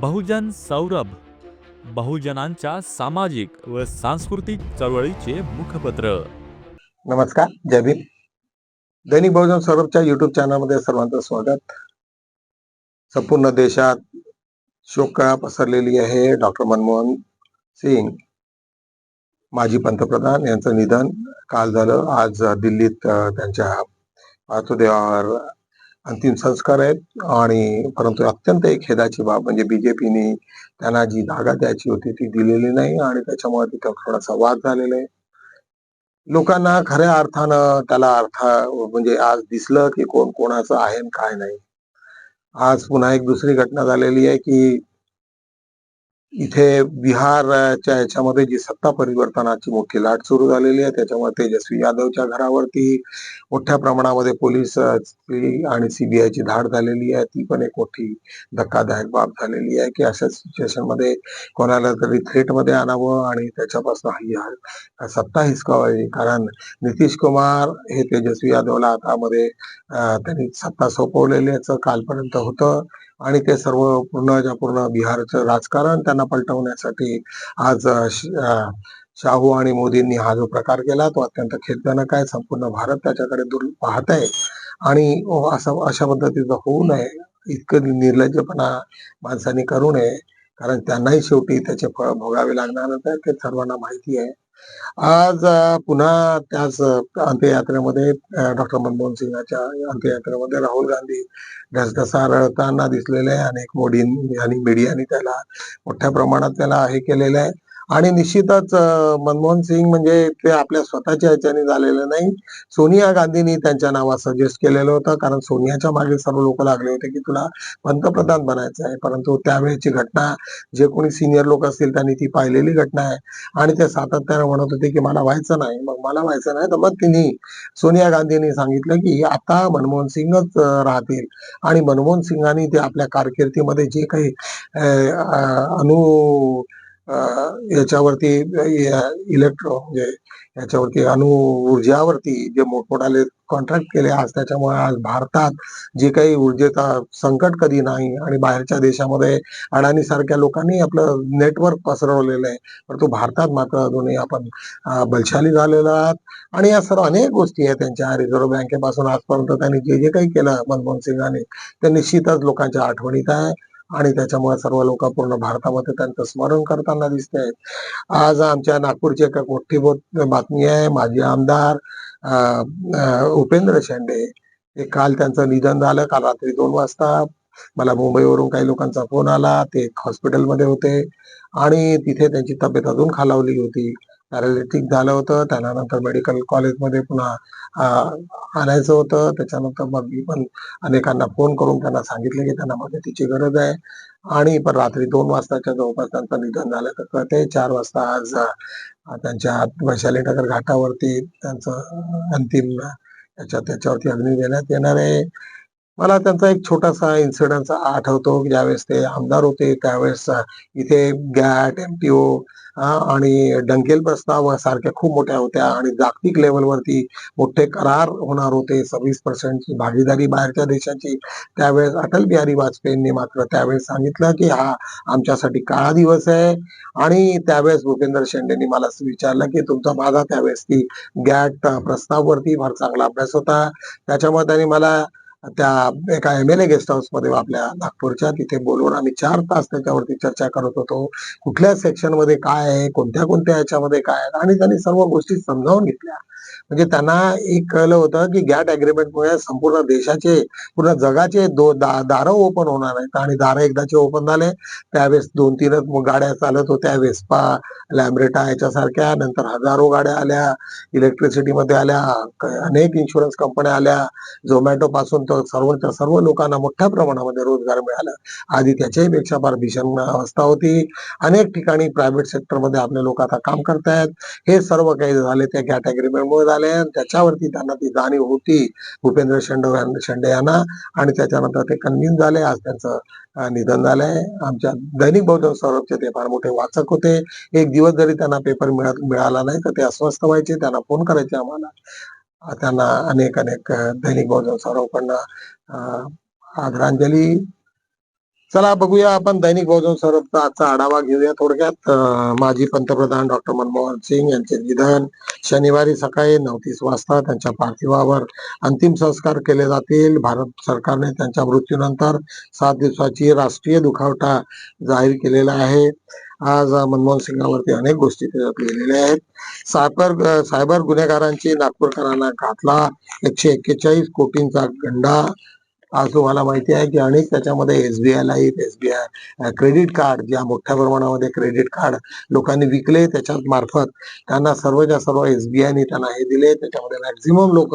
बहुजन सौरभ बहुजनांच्या सामाजिक व सांस्कृतिक चळवळीचे मुखपत्र. नमस्कार जय भीम. दैनिक बहुजन सौरभच्या युट्यूब चॅनलमध्ये सर्वांचं स्वागत. संपूर्ण देशात शोककळा पसरलेली आहे डॉक्टर मनमोहन सिंग. माजी पंतप्रधान यांचं निधन. काल झालं आज दिल्लीत त्यांच्या पार्थदेवावर अंतिम संस्कार आहेत. आणि परंतु अत्यंत एक खेदाची बाब म्हणजे बीजेपीने त्यांना जी जागा द्यायची होती ती दिलेली नाही आणि त्याच्यामुळे तिथं थोडासा वाद झालेला आहे. लोकांना खऱ्या अर्थानं त्याला अर्थ म्हणजे आज दिसलं की कोण कोणाचं आहे आणि काय नाही. आज पुन्हा एक दुसरी घटना झालेली आहे की इथे बिहारच्या याच्यामध्ये जी सत्ता परिवर्तनाची मोठी लाट सुरू झालेली आहे त्याच्यामुळे तेजस्वी यादवच्या घरावरती मोठ्या प्रमाणामध्ये पोलीस ची आणि सीबीआयची धाड झालेली आहे. ती पण एक मोठी धक्कादायक बाब झालेली आहे की अशा सिच्युएशनमध्ये कोणाला तरी थ्रेटमध्ये आणावं आणि त्याच्यापासून ही सत्ता हिसकावावी. कारण नितीश कुमार हे तेजस्वी यादवला हातामध्ये त्यांनी सत्ता सोपवलेल्याचं कालपर्यंत होतं. आणि ते सर्व पूर्णच्या पूर्ण बिहारचं राजकारण त्यांना पलटवण्यासाठी आज श- शाहू आणि मोदींनी हा जो प्रकार केला तो अत्यंत खेदजनक आहे. संपूर्ण भारत त्याच्याकडे दूर पाहत आहे. आणि असं अशा पद्धतीचं होऊ नये. इतकं निर्लज्जपणा माणसांनी करू नये. कारण त्यांनाही शेवटी त्याचे फळ भोगावे लागणारच आहे ते सर्वांना माहिती आहे. आज पुन्हा त्याच अंत्ययात्रेमध्ये डॉक्टर मनमोहन सिंगाच्या अंत्ययात्रेमध्ये राहुल गांधी ढसढसा रळताना दिसलेले अनेक मोदी आणि मीडियाने त्याला मोठ्या प्रमाणात त्याला हे केलेलं आहे. आणि निश्चितच मनमोहन सिंग म्हणजे ते आपल्या स्वतःच्या ह्याच्याने झालेलं नाही. सोनिया गांधींनी त्यांच्या नावात सजेस्ट केलेलं होतं कारण सोनियाच्या मागे सर्व लोक लागले होते की तुला पंतप्रधान बनायचं आहे. परंतु त्यावेळेची घटना जे कोणी सिनियर लोक असतील त्यांनी ती पाहिलेली घटना आहे. आणि ते सातत्याने म्हणत होते की मला व्हायचं नाही. मग मला व्हायचं नाही तर मग तिने सोनिया गांधींनी सांगितलं की आता मनमोहन सिंगच राहतील. आणि मनमोहन सिंगांनी ते आपल्या कारकिर्दीमध्ये जे काही अनु याच्यावरती इलेक्ट्रो म्हणजे याच्यावरती अणु ऊर्जावरती जे मोठमोठाले कॉन्ट्रॅक्ट केले आज त्याच्यामुळे आज भारतात जे काही ऊर्जेचा संकट कधी नाही आणि बाहेरच्या देशामध्ये अडाणी सारख्या लोकांनी आपलं नेटवर्क पसरवलेलं आहे. परंतु भारतात मात्र अजूनही आपण बलशाली झालेलो आहात. आणि या सर्व अनेक गोष्टी आहेत त्यांच्या. रिझर्व्ह बँकेपासून आजपर्यंत त्यांनी जे जे काही केलं मनमोहन सिंगाने ते निश्चितच लोकांच्या आठवणीत आहे. आणि त्याच्यामुळे सर्व लोक पूर्ण भारतामध्ये त्यांचं स्मरण करताना दिसत आहेत. आज आमच्या नागपूरची एक मोठी बातमी आहे. माजी आमदार उपेंद्र शेंडे. हे काल त्यांचं निधन झालं. काल रात्री दोन वाजता मला मुंबईवरून काही लोकांचा फोन आला. ते हॉस्पिटलमध्ये होते. आणि तिथे त्यांची तब्येत अजून खालावली होती. पॅरालिटिक झालं होतं. त्यांना नंतर मेडिकल कॉलेजमध्ये पुन्हा आणायचं होतं. त्याच्यानंतर मग मी पण अनेकांना फोन करून त्यांना सांगितले की त्यांना मदतीची गरज आहे. आणि पण रात्री दोन वाजताच्या जवळपास त्यांचं निधन झालं. तर कळते चार वाजता आज त्यांच्या वैशाली नगर घाटावरती त्यांचं अंतिम त्याच्या त्याच्यावरती अग्नी देण्यात येणार आहे. मला त्यांचा एक छोटासा इन्सिडन्स आठवतो. ज्यावेळेस ते आमदार होते त्यावेळेस इथे गॅट एमटीओ आणि डंकेल प्रस्ताव सारख्या खूप मोठ्या होत्या आणि जागतिक लेवलवरती मोठे करार होणार होते. सव्वीस पर्सेंटची भागीदारी बाहेरच्या देशाची. त्यावेळेस अटल बिहारी वाजपेयींनी मात्र त्यावेळेस सांगितलं की हा आमच्यासाठी काळा दिवस आहे. आणि त्यावेळेस भूपेंद्र शेंडेंनी मला विचारलं की तुमचा माझा त्यावेळेस ती गॅट प्रस्ताववरती फार चांगला अभ्यास होता. त्याच्यामुळे त्यांनी मला त्या एका एम एल ए गेस्ट हाऊसमध्ये आपल्या नागपूरच्या तिथे बोलवून आम्ही चार तास त्याच्यावरती चर्चा करत होतो. कुठल्या सेक्शनमध्ये काय आहे? कोणत्या कोणत्या याच्यामध्ये काय आहे? आणि त्यांनी सर्व गोष्टी समजावून घेतल्या. म्हणजे त्यांना एक कळलं होतं की गॅट अग्रीमेंटमुळे संपूर्ण देशाचे पूर्ण जगाचे दो दा- दारं ओपन होणार आहेत. आणि दारं एकदाचे ओपन झाले. त्यावेळेस दोन तीनच गाड्या चालत होत्या. वेस्पा लॅम्ब्रेटा याच्यासारख्या. नंतर हजारो गाड्या आल्या. इलेक्ट्रिसिटी मध्ये आल्या. अनेक इन्शुरन्स कंपन्या आल्या. झोमॅटो पासून तर सर्वच्या सर्व लोकांना मोठ्या प्रमाणामध्ये रोजगार मिळाला. आधी त्याच्याही पेक्षा फार भीषण अवस्था होती. अनेक ठिकाणी प्रायव्हेट सेक्टरमध्ये आपले लोक आता काम करतायत. हे सर्व काही झाले त्या गॅट अग्रीमेंट त्यामुळे झाले आणि त्याच्यावरती त्यांना ती जाणीव होती. भूपेंद्र शेंडे शेंडे यांना आणि त्याच्यानंतर ते कन्व्हिन्स झाले. आज त्यांचं निधन झालंय. आमच्या दैनिक बहुजन सौरभचे ते फार मोठे वाचक होते. एक दिवस जरी त्यांना पेपर मिळत मिळाला नाही तर ते अस्वस्थ व्हायचे. त्यांना फोन करायचे आम्हाला. त्यांना अनेक अनेक दैनिक बहुजन सौरभकडनं आदरांजली चला बघूया आपण दैनिक बहुजन स्वरूपचा आजचा आढावा घेऊया. थोडक्यात माजी पंतप्रधान डॉक्टर मनमोहन सिंग यांचे निधन शनिवारी सकाळी नऊ तीस वाजता त्यांच्या पार्थिवावर अंतिम संस्कार केले जातील. भारत सरकारने त्यांच्या मृत्यूनंतर सात दिवसाची राष्ट्रीय दुखावटा जाहीर केलेला आहे. आज मनमोहन सिंगावरती अनेक गोष्टी लिहिलेल्या आहेत. सायबर सायबर गुन्हेगारांची नागपूरकरांना घातला एकशे एक्केचाळीस कोटींचा गंडा. आज तुम्हाला माहिती आहे की अनेक त्याच्यामध्ये SBI life SBI credit card ज्या मोठ्या प्रमाणामध्ये क्रेडिट कार्ड लोकांनी विकले त्याच्यात मार्फत त्यांना सर्वच्या सर्व एसबीआयने त्यांना हे दिले. त्याच्यामध्ये मॅक्झिमम लोक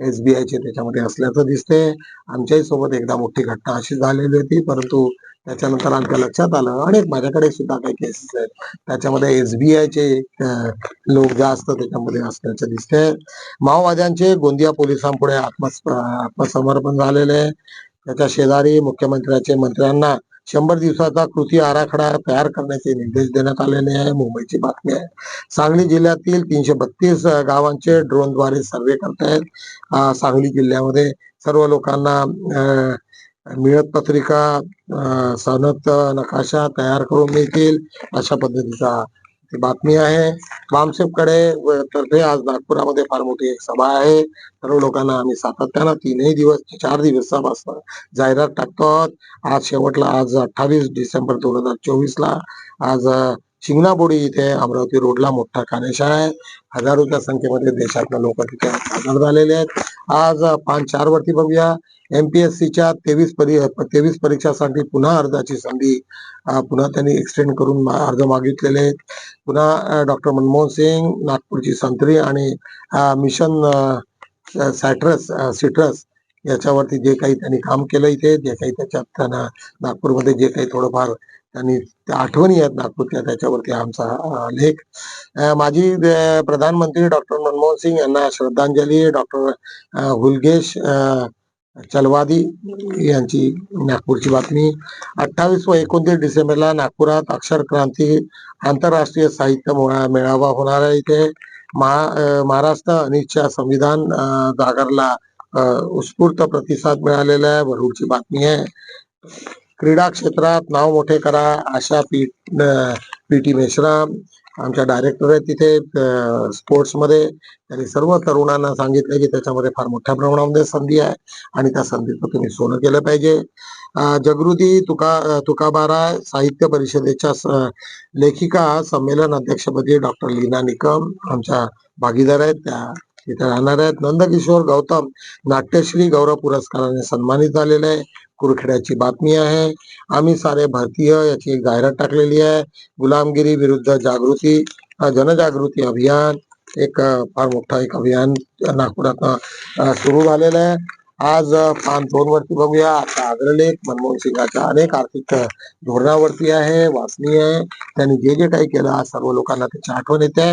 एसबीआयचे त्याच्यामध्ये असल्याचं दिसते आमच्याही सोबत एकदा मोठी घटना अशी झालेली होती परंतु त्याच्यानंतर आमच्या लक्षात आलं अनेक माझ्याकडे सुद्धा काही केसेस आहेत. त्याच्यामध्ये एसबीआयचे लोक जास्त त्याच्यामध्ये असल्याचं दिसते माओवाद्यांचे गोंदिया पोलिसांपुढे आत्मस आत्मसमर्पण झालेले आहे. त्याच्या शेजारी मुख्यमंत्र्याचे मंत्र्यांना शंभर दिवसाचा कृती आराखडा तयार करण्याचे निर्देश देण्यात आलेले आहे. मुंबईची बातमी आहे. सांगली जिल्ह्यातील तीनशे बत्तीस गावांचे ड्रोनद्वारे सर्वे करतायत. सांगली जिल्ह्यामध्ये सर्व लोकांना अं, मिळत पत्रिका सनद नकाशा तयार करून मिळतील अशा पद्धतीचा बातमी आहे बामसेपकडे तर्फे आज नागपुरामध्ये फार मोठी एक सभा आहे सर्व लोकांना आम्ही सातत्यानं तीनही दिवस चार दिवसापासून जाहिरात टाकतो आहोत. आज शेवटला आज अठ्ठावीस डिसेंबर दोन हजार चोवीस ला आज शिंगणाबोडी इथे अमरावती रोडला मोठा कार्यशाळा आहे. हजारोच्या संख्येमध्ये देशातल्या लोक तिथे हजर झालेले आहेत. आज पाच चार वरती बघूया एमपीएससीच्या तेवीस परी तेवीस परीक्षासाठी पुन्हा अर्जाची संधी पुन्हा त्यांनी एक्सटेंड करून अर्ज मागितलेले आहेत. पुन्हा डॉक्टर मनमोहन सिंग नागपूरची संत्री आणि मिशन सॅट्रस सिट्रस याच्यावरती जे काही त्यांनी काम केलं इथे जे काही त्याच्यात त्यांना नागपूरमध्ये जे काही थोडंफार त्यांनी त्या आठवणी आहेत नागपूरच्या त्याच्यावरती आमचा लेख. माजी प्रधानमंत्री डॉक्टर मनमोहन सिंग यांना श्रद्धांजली डॉक्टर हुलगेश चलवादी यांची नागपूरची बातमी. अठ्ठावीस व एकोणतीस डिसेंबरला नागपुरात अक्षर क्रांती आंतरराष्ट्रीय साहित्य मेळावा होणार आहे इथे. महा महाराष्ट्र अनिच्छा संविधान जागरला उत्स्फूर्त प्रतिसाद मिळालेला आहे वरुडची बातमी आहे. क्रीडा क्षेत्रात नाव मोठे करा Asha P P T Meshram आमच्या डायरेक्टर आहेत तिथे स्पोर्ट्समध्ये त्यांनी सर्व तरुणांना सांगितलं की त्याच्यामध्ये फार मोठ्या प्रमाणामध्ये संधी आहे आणि त्या संधीचं तुम्ही सोनं केलं पाहिजे. जगृती जागृती तुका तुकाबारा साहित्य परिषदेच्या लेखिका संमेलन अध्यक्षपदी डॉक्टर लीना निकम आमच्या भागीदार आहेत. त्या तिथे राहणार आहेत. नंदकिशोर गौतम नाट्यश्री गौरव पुरस्काराने सन्मानित झालेले आहे. कुरखेड्याची बातमी आहे. आम्ही सारे भारतीय याची एक जाहिरात टाकलेली आहे. गुलामगिरी विरुद्ध जागृती जनजागृती अभियान एक फार मोठा एक अभियान नागपुरात सुरू झालेलं आहे. आज पान दोन वरती बघूया. आता अग्रलेख मनमोहन सिंगाच्या अनेक आर्थिक धोरणावरती आहे वाचनीय आहे. त्यांनी जे जे काही केलं आज सर्व लोकांना त्याची आठवण येते.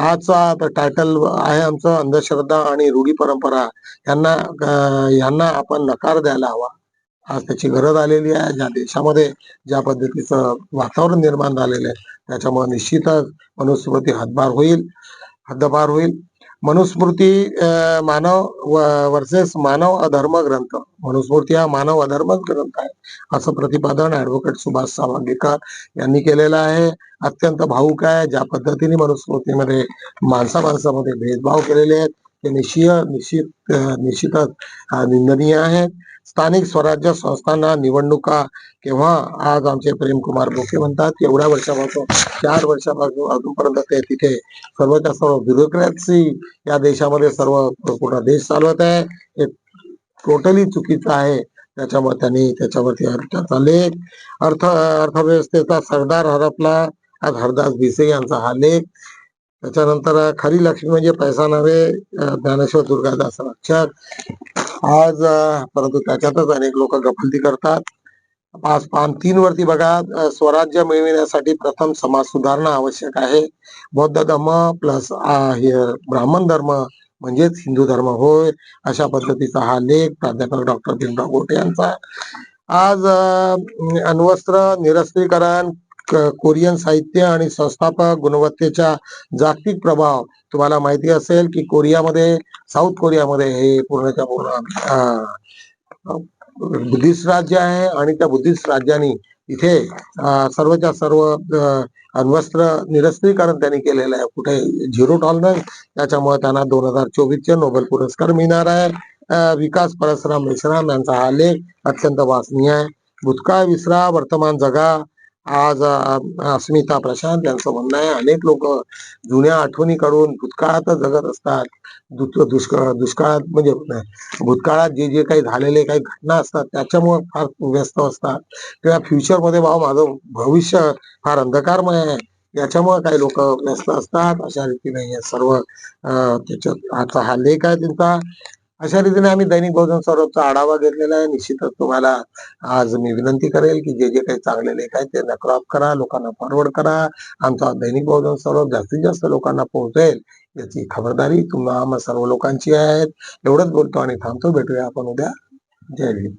आजचा टायटल आहे आमचं अंधश्रद्धा आणि रूढी परंपरा. यांना यांना आपण नकार द्यायला हवा. आज त्याची गरज आलेली आहे. ज्या देशामध्ये ज्या पद्धतीचं वातावरण निर्माण झालेलं आहे त्याच्यामुळे निश्चितच मनुस्मृती हातभार होईल हद्दपार होईल. मनुस्मृती अं, मानव वर्सेस मानव अधर्म ग्रंथ. मनुस्मृती हा मानव अधर्म ग्रंथ आहे असं प्रतिपादन ऍडव्होकेट सुभाष सावंगेकर यांनी केलेलं आहे. अत्यंत भाऊक आहे. ज्या पद्धतीने मनुस्मृतीमध्ये माणसा माणसामध्ये भेदभाव केलेले आहेत निश्चिय निश्चित निश्चितच निंदनीय आहेत स्थानिक स्वराज्य संस्थांना निवडणुका केव्हा आज आमचे प्रेमकुमार बोके म्हणतात? एवढ्या वर्षापासून चार वर्षापासून अजूनपर्यंत ते तिथे सर्वच्या सर्व ब्युरोक्रॅसी या देशामध्ये सर्व पूर्ण देश चालवत आहे. हे टोटली चुकीचं आहे. त्याच्यामुळे त्यांनी त्याच्यावरती त्याचा लेख अर्थ अर्थव्यवस्थेचा सरदार हरपला. आज हरदास भिसे यांचा हा लेख. त्याच्यानंतर खरी लक्ष्मी म्हणजे पैसा नव्हे ज्ञानेश्वर दुर्गादास रक्षक आज परंतु त्याच्यातच अनेक लोक गफलती करतात. पाच पान तीन वरती बघा स्वराज्य मिळविण्यासाठी प्रथम समाज सुधारणा आवश्यक आहे. बौद्ध धर्म प्लस ब्राह्मण धर्म म्हणजेच हिंदू धर्म होय अशा पद्धतीचा हा लेख प्राध्यापक डॉक्टर भीमराव गोटे यांचा. आज अण्वस्त्र निरस्त्रीकरण कोरियन साहित्य आणि संस्थापक गुणवत्तेचा जागतिक प्रभाव. तुम्हाला माहिती असेल की कोरियामध्ये साऊथ कोरियामध्ये हे पूर्णच्या पूर्ण बुद्धिस्ट राज्य आहे आणि त्या बुद्धिस्ट राज्यांनी इथे सर्वच्या सर्व अण्वस्त्र निरस्त्रीकरण त्यांनी केलेलं आहे. कुठे झिरो टॉलरन्स त्याच्यामुळे त्यांना दोन हजार चोवीसचे नोबेल पुरस्कार मिळणार आहे. विकास परसराम मेश्राम यांचा हा लेख अत्यंत वाचनीय आहे. भूतकाळ विसरा वर्तमान जगा आज अस्मिता प्रशांत यांचं म्हणणं आहे अनेक लोक जुन्या आठवणी काढून भूतकाळातच जगत असतात. दुष्काळ दुष्काळात म्हणजे भूतकाळात जे जे काही झालेले काही घटना असतात त्याच्यामुळे फार व्यस्त असतात. किंवा फ्युचरमध्ये भाऊ माझं भविष्य फार अंधकारमय आहे. याच्यामुळे काही लोक व्यस्त असतात. अशा रीतीने हे सर्व त्याच्यात आता हा लेख आहे त्यांचा. अशा रीतीने आम्ही दैनिक बहुजन सौरभचा आढावा घेतलेला आहे. निश्चितच तुम्हाला आज मी विनंती करेल की जे जे काही चांगले लेख आहेत ते क्रॉप करा लोकांना फॉरवर्ड करा. आमचा दैनिक बहुजन सौरभ जास्तीत जास्त लोकांना पोहोचेल याची खबरदारी तुम्हाला सर्व लोकांची आहे. एवढंच बोलतो आणि थांबतो. भेटूया आपण उद्या. जय भीम